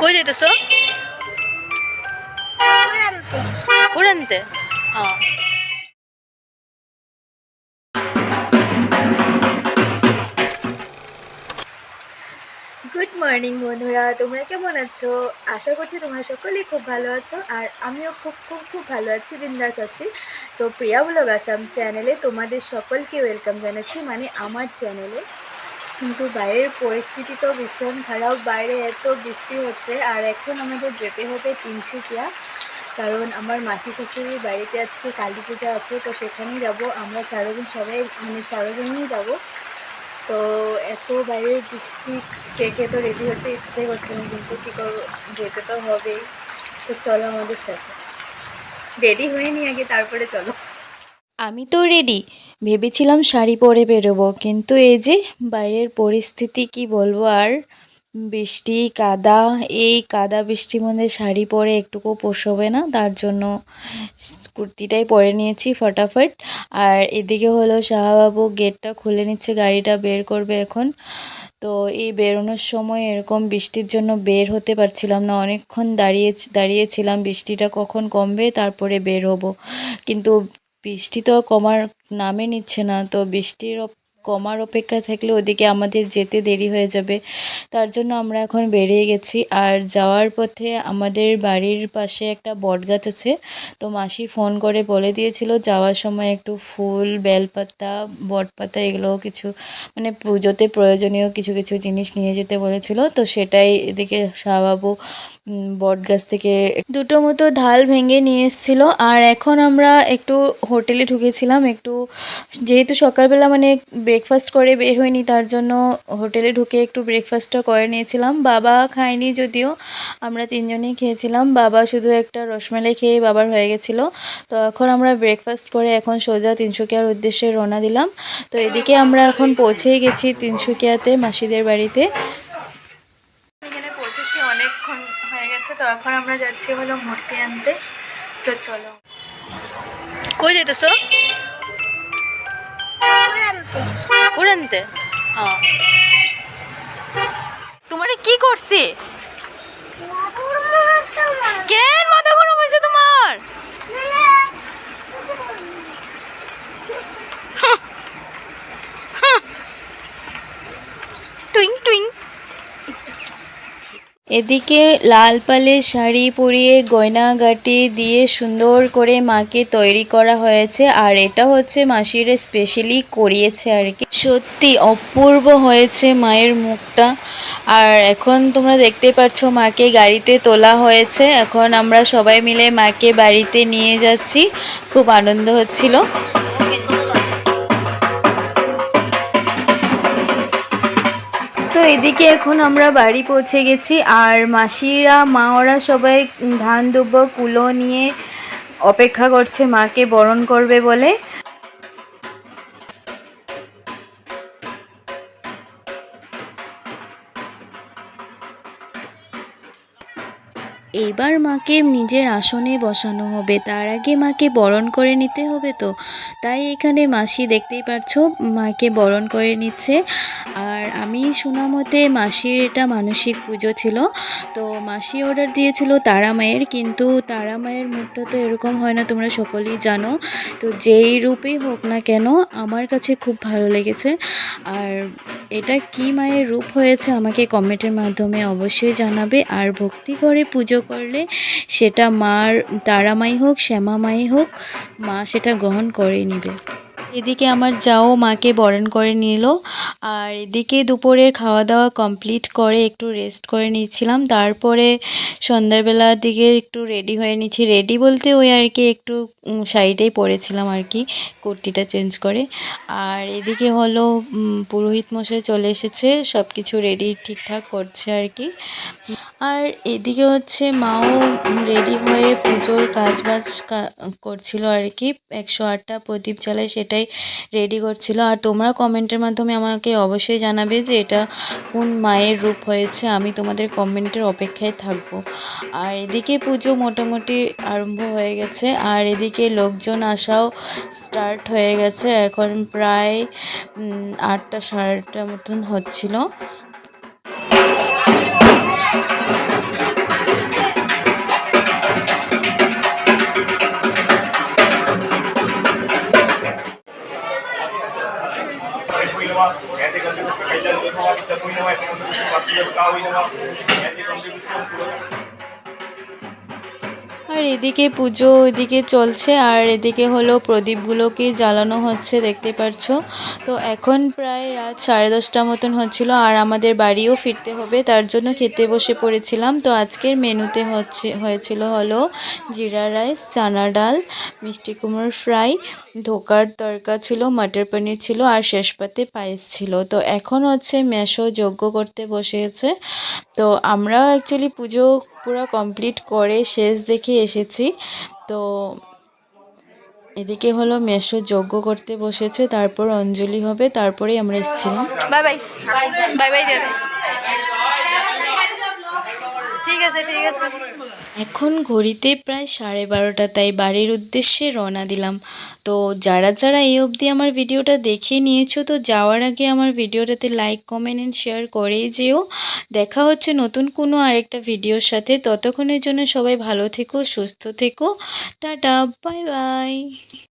কই যাইতেছ? হ্যাঁ good morning বন্ধুরা। তোমরা কেমন আছো? আশা করছি তোমরা সকলেই খুব ভালো আছো, আর আমিও খুব খুব খুব ভালো আছি, বিন্দাস আছি। তো প্রিয়া ব্লগ আসাম চ্যানেলে তোমাদের সকলকে ওয়েলকাম জানাচ্ছি মানে আমার চ্যানেলে কিন্তু বাইরের পরিস্থিতি তো ভীষণ খারাপ। বাইরে এত বৃষ্টি হচ্ছে আর এখন আমাদের যেতে হবে তিনসুকিয়া। কারণ আমার মাসি শাশুড়ির বাড়িতে আজকে কালী পূজা আছে, তো সেখানেই যাব। আমরা চারজন সবাই মানে চারোজনই যাব। তো এত বাইরের বৃষ্টি কে কে তো রেডি হতে ইচ্ছে করছে না, কিন্তু কী করব? যেতে তো হবেই। তো চলো আমাদের সাথে। রেডি হয়ে নি আগে, তারপরে চলো। আমি তো রেডি ভেবেছিলাম শাড়ি পরে বেরোবো, কিন্তু এই যে বাইরের পরিস্থিতি, কি বলব আর? বৃষ্টি, কাদা, এই কাদা বৃষ্টির মধ্যে শাড়ি পরে একটুকু পোষবে না, তার জন্য কুর্তিটাই পরে নিয়েছি ফটাফট। আর এদিকে হলো শাহবাবু গেটটা খুলে নিচ্ছে, গাড়িটা বের করবে এখন। তো এই বেরোনোর সময় এরকম বৃষ্টির জন্য বের হতে পারছিলাম না। অনেকক্ষণ দাঁড়িয়ে, দাঁড়িয়েছিলাম, বৃষ্টিটা কখন কমবে, তারপরে বের হব। কিন্তু বৃষ্টি তো কমার নামে নিচ্ছে না, তো বৃষ্টির কমার অপেক্ষা থাকলে ওদিকে আমাদের যেতে দেরি হয়ে যাবে। তার জন্য আমরা এখন বেরিয়ে গেছি। আর যাওয়ার পথে আমাদের বাড়ির পাশে একটা বটগাছ আছে। তো মাসি ফোন করে বলে দিয়েছিল, যাওয়ার সময় একটু ফুল, বেলপাতা, বটপাতা এগুলো কিছু মানে পুজোতে প্রয়োজনীয় কিছু কিছু জিনিস নিয়ে যেতে বলেছিল। তো সেটাই এদিকে শাহবাবু উম, বটগাছ থেকে দুটো মতো ঢাল ভেঙে নিয়ে এসেছিল। আর এখন আমরা একটু হোটেলে ঢুকেছিলাম একটু যেহেতু সকালবেলা মানে ব্রেকফাস্ট করে বের হয়নি তার জন্য হোটেলে ঢুকে একটু ব্রেকফাস্টটা করে নিয়েছিলাম। বাবা খায়নি যদিও আমরা তিনজনেই খেয়েছিলাম। বাবা শুধু একটা রসমালাই খেয়ে বাবার হয়ে গেছিল। তো এখন আমরা ব্রেকফাস্ট করে এখন সোজা তিনসুকিয়ার উদ্দেশ্যে রওনা দিলাম। তো এদিকে আমরা এখন পৌঁছেই গেছি তিনসুকিয়াতে মাসিদের বাড়িতে এখানে পৌঁছেছি অনেকক্ষণ হয়ে গেছে তো এখন আমরা যাচ্ছি হলো মূর্তি আনতে। তো চলো। কই যেতেছ তোমার তোমারে কি করছি? কেন এদিকে লাল পালের শাড়ি পরিয়ে গয়নাগাটি দিয়ে সুন্দর করে মাকে তৈরি করা হয়েছে, আর এটা হচ্ছে মাসিরে স্পেশালি করিয়েছে আর কি। সত্যি অপূর্ব হয়েছে মায়ের মুখটা। আর এখন তোমরা দেখতে পাচ্ছ মাকে গাড়িতে তোলা হয়েছে। এখন আমরা সবাই মিলে মাকে বাড়িতে নিয়ে যাচ্ছি। খুব আনন্দ হচ্ছিল। তো এদিকে এখন আমরা বাড়ি পৌঁছে গেছি। আর মাসিরা মা ওরা সবাই ধান দুব্ব, কুলো নিয়ে অপেক্ষা করছে মাকে বরণ করবে বলে। এবার মাকে নিজের আসনে বসানো হবে। তার আগে মাকে বরণ করে নিতে হবে তো। তাই এখানে মাসি দেখতেই পারছ, মাকে বরণ করে নিচ্ছে। আর আমি শোনা মতে মাসির এটা মানসিক পুজো ছিল। তো মাসি অর্ডার দিয়েছিল তারা মায়ের, কিন্তু তারা মায়ের মুখটা তো এরকম হয় না, তোমরা সকলেই জানো। তো যেই রূপেই হোক না কেন, আমার কাছে খুব ভালো লেগেছে। আর এটা কি মায়ের রূপ হয়েছে আমাকে কমেন্টের মাধ্যমে অবশ্যই জানাবে। আর ভক্তি করে পুজো করলে সেটা মার তারা মাই হোক শ্যামা মাই হোক, মা সেটা গ্রহণ করে নেবে। এদিকে আমার যাও মাকে বরণ করে নিল, আর এদিকে দুপুরের খাওয়া দাওয়া কমপ্লিট করে একটু রেস্ট করে নিয়েছিলাম তারপরে সন্ধ্যাবেলার দিকে একটু রেডি হয়ে নিচ্ছি। রেডি বলতে ওই আর কি একটু শাড়িটাই পরেছিলাম আর কি, কুর্তিটা চেঞ্জ করে। আর এদিকে হলো পুরোহিত মশাই চলে এসেছে সব কিছু রেডি ঠিকঠাক করছে আর কি। আর এদিকে হচ্ছে মাও রেডি হয়ে পুজোর কাজ বাজ করছিল আর কি। একশো আটটা প্রদীপ জ্বালায় সেটাই রেডি করছিল। আর তোমরা কমেন্টের মাধ্যমে আমাকে অবশ্যই জানাবে যে এটা কোন মায়ের রূপ হয়েছে। আমি তোমাদের কমেন্টের অপেক্ষায় থাকব। আর এদিকে পুজো মোটামুটি আরম্ভ হয়ে গেছে। আর এদিকে লোকজন আসাও স্টার্ট হয়ে গেছে। এখন প্রায় আটটা, সাড়ে আটটা মতন হচ্ছিল। ऐसे कंट्रीब्यूशन पहले होगा तब हुई ना ऐसे कंट्रीब्यूशन बाकी जब का हुई ना ऐसे कंट्रीब्यूशन पूरा আর এদিকে পুজো এদিকে চলছে, আর এদিকে হলো প্রদীপগুলোকে জ্বালানো হচ্ছে দেখতে পাচ্ছ তো এখন প্রায় রাত সাড়ে দশটা মতন হচ্ছিল, আর আমাদের বাড়িও ফিরতে হবে, তার জন্য খেতে বসে পড়েছিলাম। তো আজকের মেনুতে হচ্ছে, হয়েছিল হলো জিরা রাইস, চানা ডাল, মিষ্টি কুমড়োর ফ্রাই, ধোকার তরকা ছিল, মাটার পনির ছিল, আর শেষ পাতে পায়েস ছিল। তো এখন হচ্ছে মেশো যজ্ঞ করতে বসেছে। তো আমরা অ্যাকচুয়ালি পুজো পুরো কমপ্লিট করে শেষ দেখে এসেছি। তো এদিকে হলো মেশো যজ্ঞ করতে বসেছে, তারপর অঞ্জলি হবে, তারপরেই আমরা এসেছিলাম। বাই বাই বাই বাই দাদা। এখন ঘড়িতে প্রায় সাড়ে বারোটা, তাই বাড়ির উদ্দেশ্যে রওনা দিলাম। তো যারা যারা এই অবধি আমার ভিডিওটা দেখে নিয়েছো, তো যাওয়ার আগে আমার ভিডিওটাতে লাইক কমেন্ট অ্যান্ড শেয়ার করেই যেও। দেখা হচ্ছে নতুন কোনো আরেকটা ভিডিওর সাথে। ততক্ষণের জন্য সবাই ভালো থেকো, সুস্থ থেকো। Tata bye bye